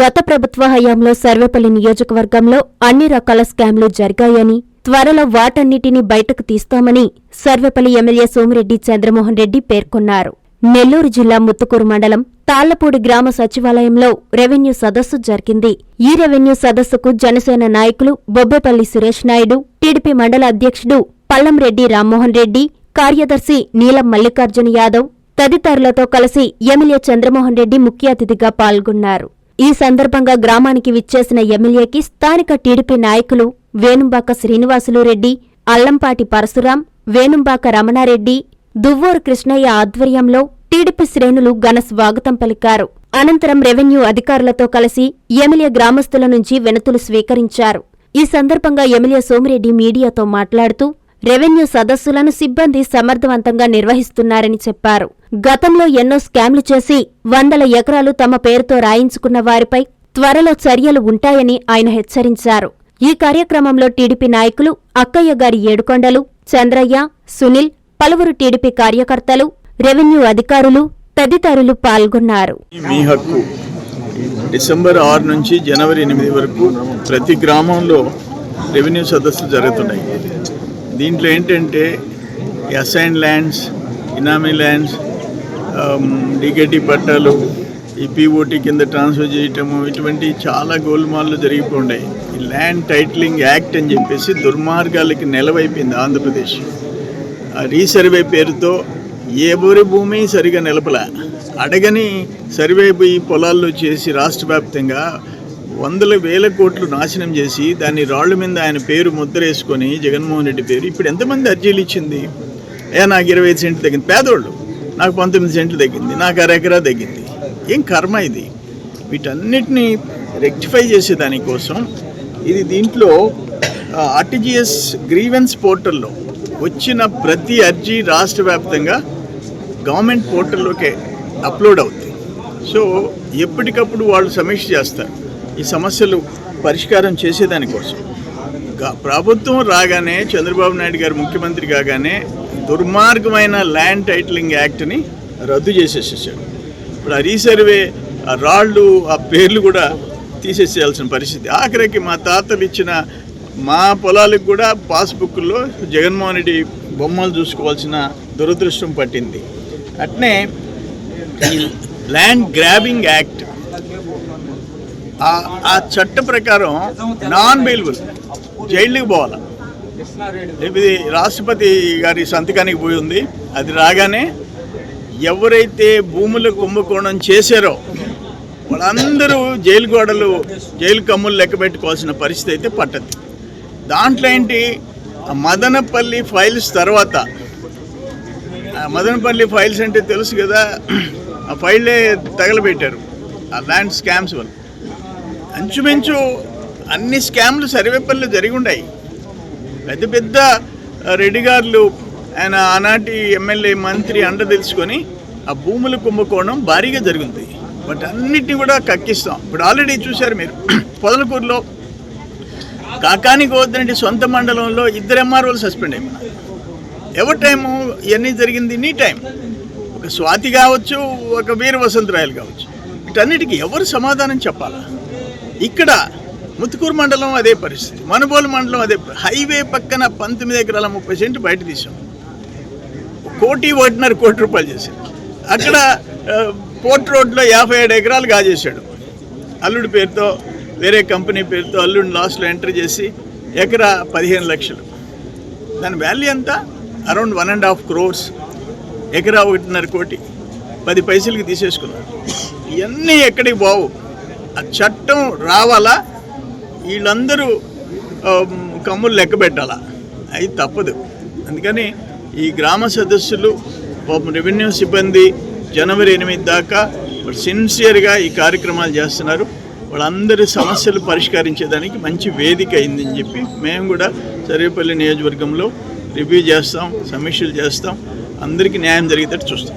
గత ప్రభుత్వ హయాంలో సర్వేపల్లి నియోజకవర్గంలో అన్ని రకాల స్కామ్లు జరిగాయని త్వరలో వాటన్నిటినీ బయటకు తీస్తామని సర్వేపల్లి ఎమ్మెల్యే సోమిరెడ్డి చంద్రమోహన్ రెడ్డి పేర్కొన్నారు. నెల్లూరు జిల్లా ముత్తుకూరు మండలం తాళ్ళపూడి గ్రామ సచివాలయంలో రెవెన్యూ సదస్సు జరిగింది. ఈ రెవెన్యూ సదస్సుకు జనసేన నాయకులు బొబ్బేపల్లి సురేష్ నాయుడు టీడీపీ మండల అధ్యక్షుడు పల్లంరెడ్డి రామ్మోహన్ రెడ్డి కార్యదర్శి నీలం మల్లికార్జున యాదవ్ తదితరులతో కలిసి ఎమ్మెల్యే చంద్రమోహన్ రెడ్డి ముఖ్య అతిథిగా పాల్గొన్నారు. ఈ సందర్భంగా గ్రామానికి విచ్చేసిన ఎమ్మెల్యేకి స్థానిక టీడీపీ నాయకులు వేణుంబాక శ్రీనివాసులు రెడ్డి అల్లంపాటి పరశురాం వేణుంబాక రమణారెడ్డి దువ్వూరు కృష్ణయ్య ఆధ్వర్యంలో టీడీపీ శ్రేణులు ఘన స్వాగతం పలికారు. అనంతరం రెవెన్యూ అధికారులతో కలిసి ఎమ్మెల్యే గ్రామస్తుల నుంచి వినతులు స్వీకరించారు. ఈ సందర్భంగా ఎమ్మెల్యే సోమిరెడ్డి మీడియాతో మాట్లాడుతూ రెవెన్యూ సదస్సులను సిబ్బంది సమర్థవంతంగా నిర్వహిస్తున్నారని చెప్పారు. గతంలో ఎన్నో స్కామ్లు చేసి వందల ఎకరాలు తమ పేరుతో రాయించుకున్న వారిపై త్వరలో చర్యలు ఉంటాయని ఆయన హెచ్చరించారు. ఈ కార్యక్రమంలో టీడీపీ నాయకులు అక్కయ్య గారి ఏడుకొండలు చంద్రయ్య సునీల్ పలువురు టీడీపీ కార్యకర్తలు రెవెన్యూ అధికారులు తదితరులు పాల్గొన్నారు. మీ హక్కు. డిసెంబర్ ఆరు నుంచి జనవరి ఎనిమిది వరకు ప్రతి గ్రామంలో రెవెన్యూ సదస్సులు జరుగుతున్నాయి. దీంట్లో ఏంటంటే అసైన్ ల్యాండ్స్ ఇనామీ ల్యాండ్స్ డికెటి పట్టాలు ఈ పీఓటీ కింద ట్రాన్స్ఫర్ చేయటము ఇటువంటి చాలా గోల్మాల్లు జరిగిపోయి ఈ ల్యాండ్ టైటిలింగ్ యాక్ట్ అని చెప్పేసి దుర్మార్గాలకి నెలవైపోయింది ఆంధ్రప్రదేశ్. ఆ రీసర్వే పేరుతో ఏ ఊరి భూమి సరిగా నిలపలే. అడగని సర్వే పోయి పొలాల్లో చేసి రాష్ట్ర వ్యాప్తంగా వందల వేల కోట్లు నాశనం చేసి దాన్ని రాళ్ళ మీద ఆయన పేరు ముద్రేసుకొని జగన్మోహన్ రెడ్డి పేరు ఇప్పుడు ఎంతమంది అర్జీలు ఇచ్చింది? ఏ నాకు ఇరవై ఐదు సెంట్లు తగ్గింది. పేదోళ్ళు నాకు పంతొమ్మిది సెంట్లు తగ్గింది నాకు అరెకరా తగ్గింది. ఏం కర్మ ఇది? వీటన్నిటిని రెక్టిఫై చేసే దానికోసం ఇది దీంట్లో ఆర్టీజీఎస్ గ్రీవెన్స్ పోర్టల్లో వచ్చిన ప్రతి అర్జీ రాష్ట్ర వ్యాప్తంగా గవర్నమెంట్ పోర్టల్లోకే అప్లోడ్ అవుతుంది సో ఎప్పటికప్పుడు వాళ్ళు సమీక్ష చేస్తారు. ఈ సమస్యలు పరిష్కారం చేసేదానికోసం ప్రభుత్వం రాగానే చంద్రబాబు నాయుడు గారు ముఖ్యమంత్రి కాగానే దుర్మార్గమైన ల్యాండ్ టైటిలింగ్ యాక్ట్ని రద్దు చేసేసేసాడు. ఇప్పుడు ఆ రీసర్వే ఆ రాళ్ళు ఆ పేర్లు కూడా తీసేసేయాల్సిన పరిస్థితి. ఆఖరికి మా తాతలు ఇచ్చిన మా పొలాలకు కూడా పాస్బుక్లో జగన్మోహన్ రెడ్డి బొమ్మలు చూసుకోవాల్సిన దురదృష్టం పట్టింది. అట్నే ఈ ల్యాండ్ గ్రాబింగ్ యాక్ట్ ఆ- చట్ట ప్రకారం నాన్ బెయిలబుల్ జైలుకి పోవాలి. ఇది రాష్ట్రపతి గారి సంతకానికి పోయి ఉంది. అది రాగానే ఎవరైతే భూములు కుంభకోణం చేశారో వాళ్ళందరూ జైలు గోడలు జైలు కమ్ములు లెక్క పెట్టుకోవాల్సిన పరిస్థితి అయితే పట్టదు. దాంట్లో ఏంటి? మదనపల్లి ఫైల్స్ తర్వాత ఆ మదనపల్లి ఫైల్స్ అంటే తెలుసు కదా ఆ ఫైలే తగలబెట్టారు. ఆ ల్యాండ్ స్కామ్స్ వల్ల. అంచుమించు అన్ని స్కామ్లు సర్వేపల్లిలో జరిగి ఉన్నాయి పెద్ద పెద్ద ఆ, రెడ్డి గారులు ఆయన ఆనాటి ఎమ్మెల్యే మంత్రి అండ తెలుసుకొని ఆ భూముల కుంభకోణం భారీగా జరుగుతుంది బట్ అన్నిటిని కూడా కక్కిస్తాం. ఇప్పుడు ఆల్రెడీ చూశారు మీరు పొదలకూరులో కాకానికి వద్దనంటే సొంత మండలంలో ఇద్దరు ఎంఆర్ఓలు సస్పెండ్ అయిపోయినారు. ఎవరి టైము ఇవన్నీ జరిగింది నీ టైం ఒక స్వాతి కావచ్చు ఒక వీర వసంతరాయలు కావచ్చు. వీటన్నిటికీ ఎవరు సమాధానం చెప్పాలా? ఇక్కడ ముత్తుకూరు మండలం అదే పరిస్థితి. మనుబోలు మండలం అదే హైవే పక్కన పంతొమ్మిది ఎకరాల ముప్పై సెంట్ బయట తీసాం కోటి ఒకటిన్నర కోటి రూపాయలు చేశాడు. అక్కడ పోర్ట్ రోడ్లో యాభై ఏడు ఎకరాలు కాజేశాడు అల్లుడి పేరుతో వేరే కంపెనీ పేరుతో అల్లుడిని లాస్ట్లో ఎంటర్ చేసి ఎకరా పదిహేను లక్షలు. దాని వాల్యూ ఎంత? Around one and half crores. ఎకరా ఒకటిన్నర కోటి. పది పైసలకి తీసేసుకున్నారు ఇవన్నీ ఎక్కడికి బావు చట్టం రావాలా? వీళ్ళందరూ కమ్ములు లెక్క పెట్టాలా? అది తప్పదు. అందుకని ఈ గ్రామ సదస్సులు రెవెన్యూ సిబ్బంది జనవరి ఎనిమిది దాకా వాళ్ళు సిన్సియర్గా ఈ కార్యక్రమాలు చేస్తున్నారు. వాళ్ళందరి సమస్యలు పరిష్కరించేదానికి మంచి వేదిక అయిందని చెప్పి మేము కూడా సర్వేపల్లి నియోజకవర్గంలో రివ్యూ చేస్తాం సమీక్షలు చేస్తాం. అందరికీ న్యాయం జరిగేటట్టు చూస్తాం.